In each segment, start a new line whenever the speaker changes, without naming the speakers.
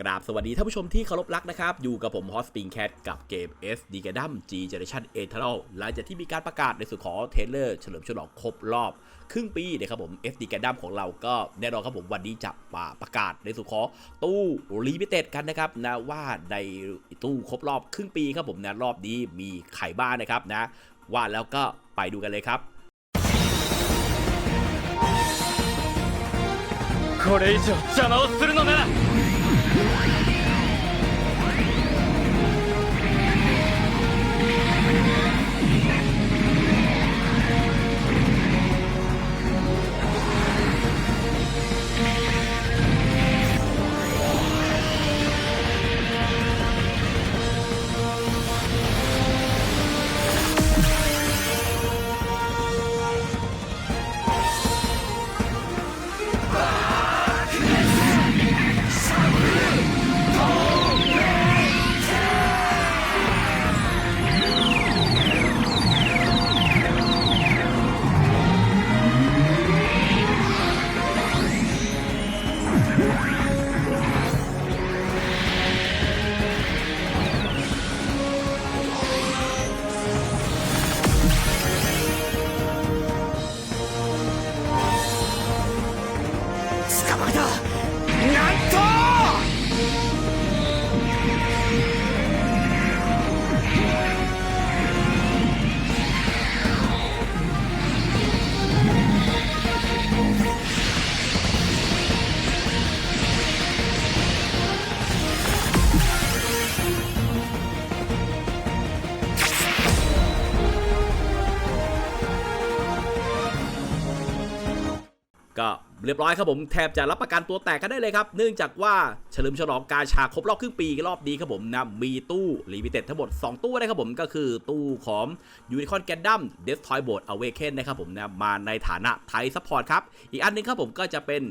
กราบสวัสดีท่านผู้ชมที่เคารพรักนะครับ อยู่กับผมฮอสปิงแคทกับเกม SD g a d u m G Generation e t e r n a l หลังจากที่มีการประกาศในส่วนของเทเลอร์เฉลิมฉลองครบรอบ ครึ่งปีนะครับผม SD g a d u m ของเราก็แน่นอนครับผมวันนี้จะมาประกาศในส่วนของตู้ลิมิเต็ดกันนะครับนะว่าในตู้ครบรอบครึ่งปีครับผมนะรอบนี้มีไข่บ้านนะครับนะ ว่าแล้วก็ไปดูกันเลยครับ
これ以上邪魔をするのなら
เรียบร้อยครับผมแทบจะรับประกันตัวแตกกันได้เลยครับ เนื่องจากว่าเฉลิมฉลองการชาครบรอบครึ่งปีรอบนี้ครับผมนะมีตู้ลิมิเต็ดทั้งหมด 2 ตู้นะครับผมก็คือตู้ของยูนิคอนแกนดัมเดสทอยโบดอเวเคนนะครับผมนะมาในฐานะไทยซัพพอร์ตครับ อีกอันหนึงครับผมก็จะเป็น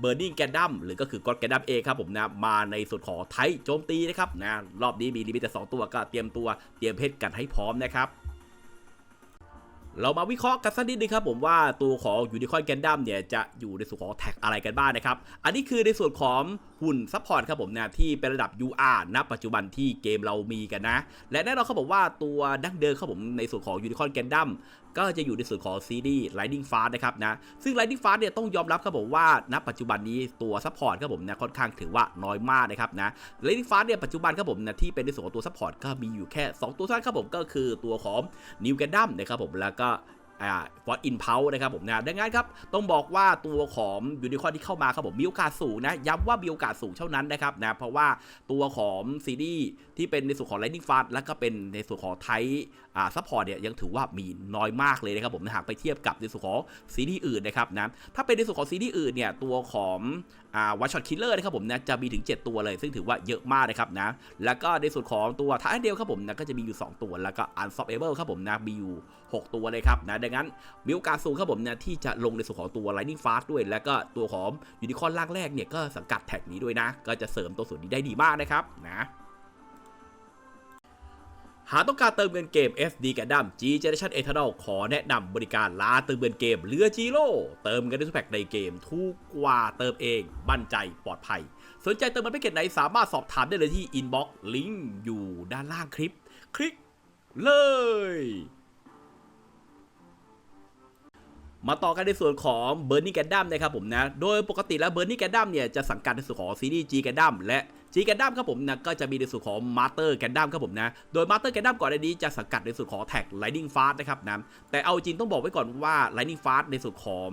เบอร์นิงแกนดัมหรือก็คือกอดแกนดัมเอครับผมนะมาในส่วนของไทยโจมตีนะครับนะรอบนี้มีลิมิเต็ดสองตัวก็เตรียมตัวเตรียมเพชรกันให้พร้อมนะครับ เรามาวิเคราะห์กันสักนิดนึงครับผมว่าตัวของยูนิคอนแกนดัมเนี่ยจะอยู่ในส่วนของแท็กอะไรกันบ้างนะครับ อันนี้คือในส่วนของหุ่นซัพพอร์ตครับผมนะที่เป็นระดับ UR ณ ปัจจุบันที่เกมเรามีกันนะ และแน่นอนครับผมว่าตัวดั้งเดิมครับผมในส่วนของยูนิคอนแกนดัมก็จะอยู่ในส่วนของซีรีส์ Lightning Fast นะครับนะ ซึ่ง Lightning Fast เนี่ยต้องยอมรับครับผมว่าณปัจจุบันนี้ตัวซัพพอร์ตครับผมนะค่อนข้างถือว่าน้อยมากนะครับนะ Lightning Fast เนี่ยปัจจุบันครับผมนะที่เป็นในส่วนของตัวซัพพอร์ตก็มีอยู่แค่ 2 ตัวสั้นครับผมก็คือตัวของ New Gundam นะครับผมแล้วก็ ฟอร์ดอินเพานะครับผมนะดังนั้นครับต้องบอกว่าตัวของยูนิคอร์ที่เข้ามาครับผมมีโอกาสสูงนะย้ำว่ามีโอกาสสูงเท่านั้นนะครับนะเพราะว่าตัวของซีรีส์ที่เป็นในส่วนของ Lightning Fast แล้วก็เป็นในส่วนของไทอ่าซัพพอร์ตเนี่ยยังถือว่ามีน้อยมากเลยนะครับผมหากไปเทียบกับในส่วนของซีรีส์อื่นนะครับนะถ้าเป็นในส่วนของซีรีส์อื่นเนี่ยตัวของอ่าวัชช็อตคิลเลอร์นะครับผมนะจะมีถึง 7 ตัวเลย ซึ่งถือว่าเยอะมากนะครับนะแล้วก็ในส่วนของตัวท้ายเดียวครับผมนะก็จะมีอยู่ 2 ตัวแล้วก็ Unstoppable ครับผมนะมีอยู่ 6 ตัวเลยครับนะดังนั้นมีโอกาสสูงครับผมนะที่จะลงในส่วนของตัว Lightning Fast ด้วย แล้วก็ตัวของยูนิคอร์นล่างแรกเนี่ยก็สังกัดแท็กนี้ด้วยนะ ก็จะเสริมตัวส่วนนี้ได้ดีมากนะครับนะหากต้องการเติมเงินเกม SD Gundam G Generation Eternal ขอแนะนำบริการร้าเติมเงินเกมเรือจีโร่เติมเงินในทุกแพ็กในเกมถูกกว่าเติมเองมั่นใจปลอดภัย สนใจเติมเงินแพ็กเกจไหนสามารถสอบถามได้เลยที่ Inbox ลิงก์อยู่ด้านล่างคลิป คลิกเลย มาต่อกันในส่วนของเบอร์นี่แกดัมนะครับผมนะ โดยปกติแล้วเบอร์นี่แกดัมเนี่ยจะสังกัดในส่วนของซีรีส์ G Gundam และ G Gundam ครับผมนะก็จะมีในส่วนของ Master Gundam ครับผมนะโดย Master Gundam ก่อนหน้านี้จะสังกัดในส่วนของแท็ก Lightning Fast นะครับนะแต่เอาจริงต้องบอกไว้ก่อนว่า Lightning Fast ในส่วนของ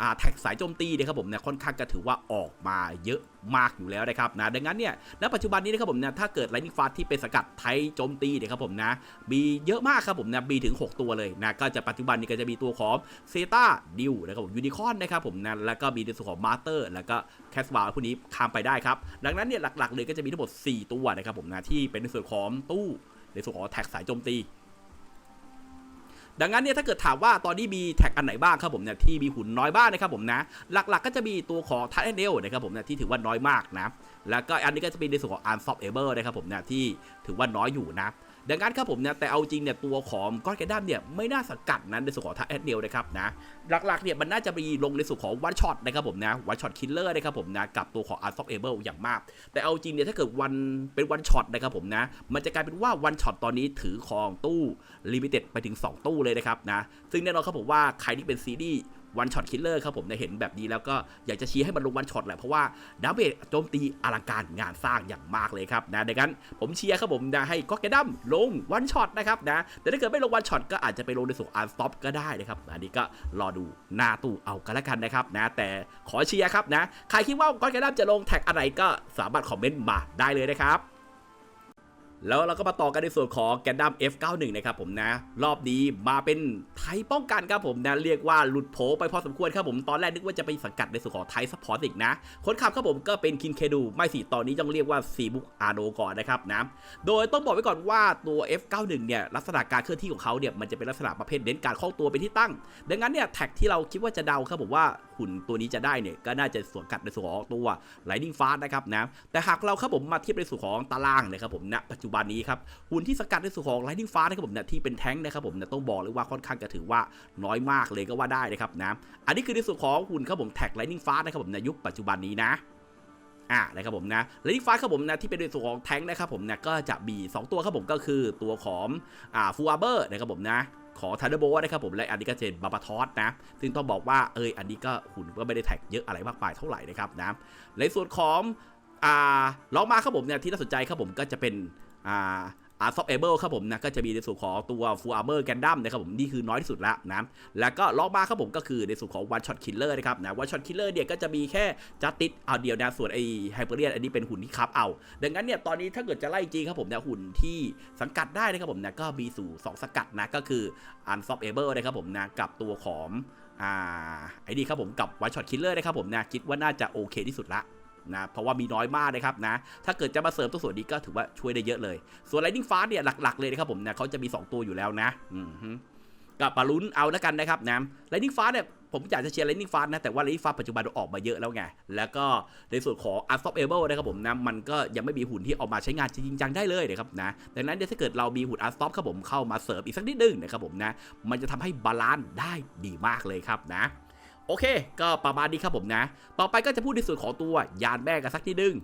อ่าแท็กสายโจมตีนะครับผมนะค่อนข้างจะถือว่าออกมาเยอะมากอยู่แล้วนะครับนะดังนั้นเนี่ยณปัจจุบันนี้นะครับผมนะถ้าเกิด Lightning Fast ที่เป็นสกัดไทยโจมตีนี่ยครับผมนะมีเยอะมากครับผมนะมีถึง 6 ตัวเลยนะก็จะปัจจุบันนี้ก็จะมีตัวของเซตาดิวนะครับผมยูนิคอนนะครับผมนะแล้วก็มีในส่วนของมาสเตอร์แล้วก็แคสวาลพวกนี้ข้ามไปได้ครับดังนั้นเนี่ยหลักๆเลยก็จะมีทั้งหมด 4 ตัวนะครับผมนะที่เป็นในส่วนของตู้ในส่วนของแท็กสายโจมตี ดังนั้นเนี่ยถ้าเกิดถามว่าตอนนี้มีแท็กอันไหนบ้างครับผมเนี่ยที่มีหุ่นน้อยบ้างนะครับผมนะ หลักๆ ก็จะมีตัวของทัตแอนเดลนะครับผมเนี่ยที่ถือว่าน้อยมากนะแล้วก็อันนี้ก็จะเป็นในส่วนของอาร์ซอฟเอเบอร์นะครับผมเนี่ยที่ถือว่าน้อยอยู่นะ ดังนั้นครับผมเนะแต่เอาจริงเนี่ยตัวของก้อนแกนดัมเนี่ยไม่น่าสกัดนั้นในส่วนของทักแอดเดียวนะครับนะหลักๆเนี่ยมันน่าจะมีลงในส่วนของวันช็อตนะครับผมนะวันช็อตคิลเลอร์นะครับผมนะกับตัวของอาร์ซอฟเอเบิลอย่างมาก แต่เอาจริงเนี่ยถ้าเกิดวันเป็นวันช็อตนะครับผมนะมันจะกลายเป็นว่าวันช็อตตอนนี้ถือครองตู้ลิมิเต็ดไปถึง 2 ตู้เลยนะครับนะซึ่งแน่นอนครับผมว่าใครที่เป็นซีรีส์ วันช็อตคิลเลอร์ครับผมเนี่ยเห็นแบบนี้แล้วก็อยากจะชี้ให้มันลงวันช็อตแหละเพราะว่าดาเมจโจมตีอลังการงานสร้างอย่างมากเลยครับนะดังนั้นผมเชียร์ครับผมนะให้ก็อตแกดัมลงวันช็อตนะครับนะแต่ถ้าเกิดไม่ลงวันช็อตก็อาจจะไปลงในส่วนอาร์สต็อปก็ได้นะครับอันนี้ก็รอดูหน้าตู้เอากันล้วกันนะครับนะแต่ขอเชียร์ครับนะใครคิดว่าก็อตแกดัมจะลงแท็กอะไรก็สามารถคอมเมนต์มาได้เลยนะครับ แล้วเราก็มาต่อกันในส่วนของแกนดัม F91 นะครับผมนะ รอบนี้มาเป็นไทยป้องกันครับผมนะเรียกว่าหลุดโผไปพอสมควรครับผมตอนแรกนึกว่าจะไปสังกัดในส่วนของไทยซัพพอร์ตอีกนะคนขับครับผมก็เป็นคินเคดูไม่สิตอนนี้ต้องเรียกว่าซีบุกอาโดก่อนนะครับนะโดยต้องบอกไว้ก่อนว่าตัว F91 เนี่ยลักษณะการเคลื่อนที่ของเขาเนี่ยมันจะเป็นลักษณะประเภทเน้นการคล่องตัวเป็นที่ตั้ง ดังนั้นเนี่ยแท็กที่เราคิดว่าจะเดาครับผมว่าหุ่นตัวนี้จะได้เนี่ยก็น่าจะสวนกัดในส่วนของตัว Lightning Fast นะครับนะแต่หากเราครับผมมาเทียบในส่วนของตารางนะครับผมณปัจจุบันนี้ครับหุ่นที่สกัดในส่วนของ Lightning Fast นะครับผมเนี่ยที่เป็นแท้งนะครับผมเนี่ยต้องบอกเลยว่าค่อนข้างจะถือว่าน้อยมากเลยก็ว่าได้นะครับนะอันนี้คือในส่วนของหุ่นครับผมแท็ก Lightning Fast นะครับผมในยุคปัจจุบันนี้นะอ่านะครับผมนะและที่ฟ้าครับผมนะที่เป็นในส่วนของแท้งนะครับผมนะก็จะมี 2 ตัวครับผมก็คือตัวของอ่าฟูอาเบอร์นะครับผมนะของทันเดอร์โบนะครับผมและอันนี้ก็จะเป็นบาบาทอสนะ ซึ่งต้องบอกว่าเอยอันนี้ก็หุ่นก็ไม่ได้แท็กเยอะอะไรมากมายเท่าไหร่นะครับนะในส่วนของอ่าลองมาครับผมเนี่ยที่น่าสนใจครับผมก็จะเป็น อ่าอาร์ซอฟเอเบิลครับผมนะก็จะมีในส่วนของตัวฟูอาร์เมอร์แกนดัมนะครับผมนี่คือน้อยที่สุดแล้วนะแล้วก็ล็องมาครับผมก็คือในส่วนของวันช็อตคิลเลอร์นะครับนะวันช็อตคิลเลอร์เนี่ยก็จะมีแค่จัสติสเอาเดียวนะส่วนไอไฮเปอร์เรียนอันนี้เป็นหุ่นที่คับเอา ดังนั้นเนี่ยตอนนี้ถ้าเกิดจะไล่จริงครับผมเนี่ยหุ่นที่สังกัดได้นะครับผมนะก็มีสู่ 2 สกัดนะก็คืออันซอฟเอเบิลนะครับผมนะกับตัวของอ่าไอ้นี่ครับผมกับวันช็อตคิลเลอร์นะครับผมนะคิดว่าน่าจะโอเคที่สุดละ นะเพราะว่ามีน้อยมากนะครับนะถ้าเกิดจะมาเสริมตัวส่วนนี้ก็ถือว่าช่วยได้เยอะเลย ส่วน Lightning Fast เนี่ยหลักๆเลยนะครับผมนะเขาจะมี 2 ตัวอยู่แล้วนะกับปาลุ้นเอาแล้วกันนะครับนะ Lightning Fast เนี่ยผมอยากจะเชียร์ Lightning Fast นะแต่ว่า Lightning Fast ปัจจุบันออกมาเยอะแล้วไง แล้วก็ในส่วนของ u n s t o p a b l e นะครับผมนะมันก็ยังไม่มีหุ่นที่ออกมาใช้งานจริงจังได้เลยนะครับนะดังนั้นถ้าเกิดเรามีหุ่น Unstop ครับผมเข้ามาเสริมอีกสักนิดนึงนะครับผมนะมันจะทำให้บาลานซ์ได้ดีมากเลยครับนะ โอเค ก็ประมาณนี้ครับผมนะ ต่อไปก็จะพูดในส่วนของตัวยานแม่กันสักนิดนึง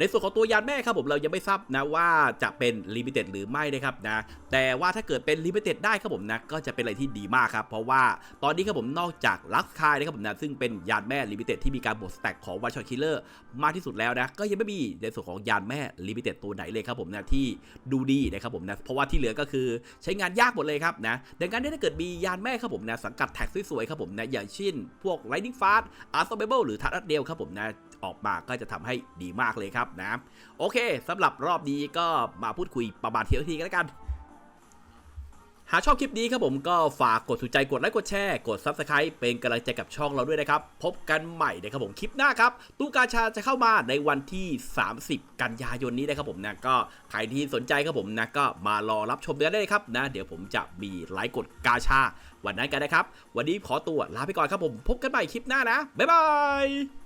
ในส่วนของตัวยานแม่ครับผมเรายังไม่ทราบนะว่าจะเป็นลิมิเต็ดหรือไม่นะครับนะแต่ว่าถ้าเกิดเป็นลิมิเต็ดได้ครับผมนะก็จะเป็นอะไรที่ดีมากครับเพราะว่าตอนนี้ครับผมนอกจากลักคายนะครับผมนะซึ่งเป็นยานแม่ลิมิเต็ดที่มีการบวกสแต็กของวันช็อตคิลเลอร์มากที่สุดแล้วนะก็ยังไม่มีในส่วนของยานแม่ลิมิเต็ดตัวไหนเลยครับผมนะที่ดูดีนะครับผมนะเพราะว่าที่เหลือก็คือใช้งานยากหมดเลยครับนะดังนั้นเนี่ยถ้าเกิดมียานแม่ครับผมนะสังกัดแท็กสวยๆครับผมนะอย่างเช่นพวก Lightning Fast a r s o b a b l e หรือทัดเดลครับผมนะ ออกมาก็จะทำให้ดีมากเลยครับนะโอเคสำหรับรอบนี้ก็มาพูดคุยประมาณเทียวทีกันแล้วกันหากชอบคลิปนี้ครับผมก็ฝากกดถูกใจกดไลค์กดแชร์กด Subscribe เป็นกำลังใจกับช่องเราด้วยนะครับ พบกันใหม่นะครับผมคลิปหน้าครับตู้กาชาจะเข้ามาในวันที่ 30 กันยายนนี้นะครับผมนะก็ใครที่สนใจครับผมนะก็มารอรับชมกันได้เลยครับนะเดี๋ยวผมจะมีไลค์กดกาชา วันนั้นกันนะครับ วันนี้ขอตัวลาไปก่อนครับผม พบกันใหม่คลิปหน้านะบ๊ายบาย